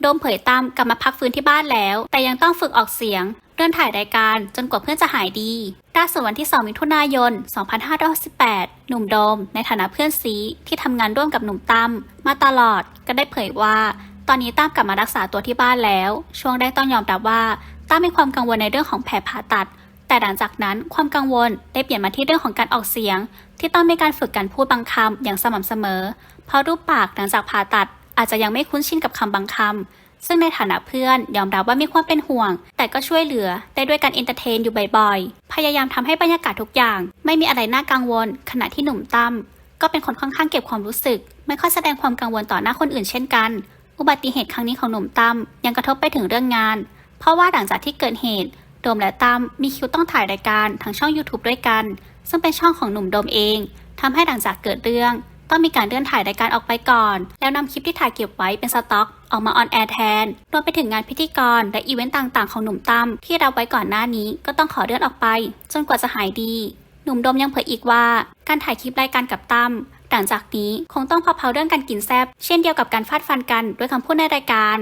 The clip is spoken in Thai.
โดมเผยตั้มกลับมาพักฟื้นที่บ้านแล้ว แต่ยังต้องฝึกออกเสียงเดินถ่ายรายการจนกว่าเพื่อนจะหายดีล่าสุดวันที่ 2 มิถุนายน 2568 หนุ่มโดม ในฐานะเพื่อนซีที่ทำงานร่วมกับหนุ่มตั้มมาตลอดก็ได้เผยว่า ตอนนี้ตั้มกลับมารักษาตัวที่บ้านแล้ว ช่วงแรกต้องยอมรับว่าตั้มมีความกังวลในเรื่องของแผลผ่าตัด แต่หลังจากนั้นความกังวลได้เปลี่ยนมาที่เรื่องของการออกเสียง ที่ต้องมีการฝึกการพูดบางคำอย่างสม่ำเสมอ เพราะรูปปากหลังจากผ่าตัด อาจจะยังไม่คุ้นชินกับคำบางคำซึ่งในฐานะเพื่อนยอมรับว่ามีความเป็นห่วง แต่ก็ช่วยเหลือได้ด้วยการเอนเตอร์เทนอยู่บ่อยๆ พยายามทำให้บรรยากาศทุกอย่าง ไม่มีอะไรน่ากังวล ขณะที่หนุ่มตั้มก็เป็นคนค่อนข้างเก็บความรู้สึก ไม่ค่อยแสดงความกังวลต่อหน้าคนอื่นเช่นกัน อุบัติเหตุครั้งนี้ของหนุ่มตั้มยังกระทบไปถึงเรื่องงาน เพราะว่าหลังจากที่เกิดเหตุโดมและตั้มมีคิวต้องถ่ายรายการทางช่อง YouTube ด้วยกัน ซึ่งเป็นช่องของหนุ่มโดมเองทำให้หลังจากเกิดเรื่อง ต้องมีการเลื่อนถ่ายรายการออกไปก่อน แล้วนำคลิปที่ถ่ายเก็บไว้เป็นสต็อกออกมาออนแอร์แทน รวมไปถึงงานพิธีกร และอีเวนต์ต่างๆของหนุ่มตั้มที่รับไว้ก่อนหน้านี้ก็ต้องขอเลื่อนออกไป จนกว่าจะหายดี หนุ่มดมยังเผยอีกว่า การถ่ายคลิปรายการกับตั้มหลังจากนี้คงต้องพอเพาเรื่องการกินแซบเช่นเดียวกับการฟาดฟันกันด้วยคำพูดในรายการ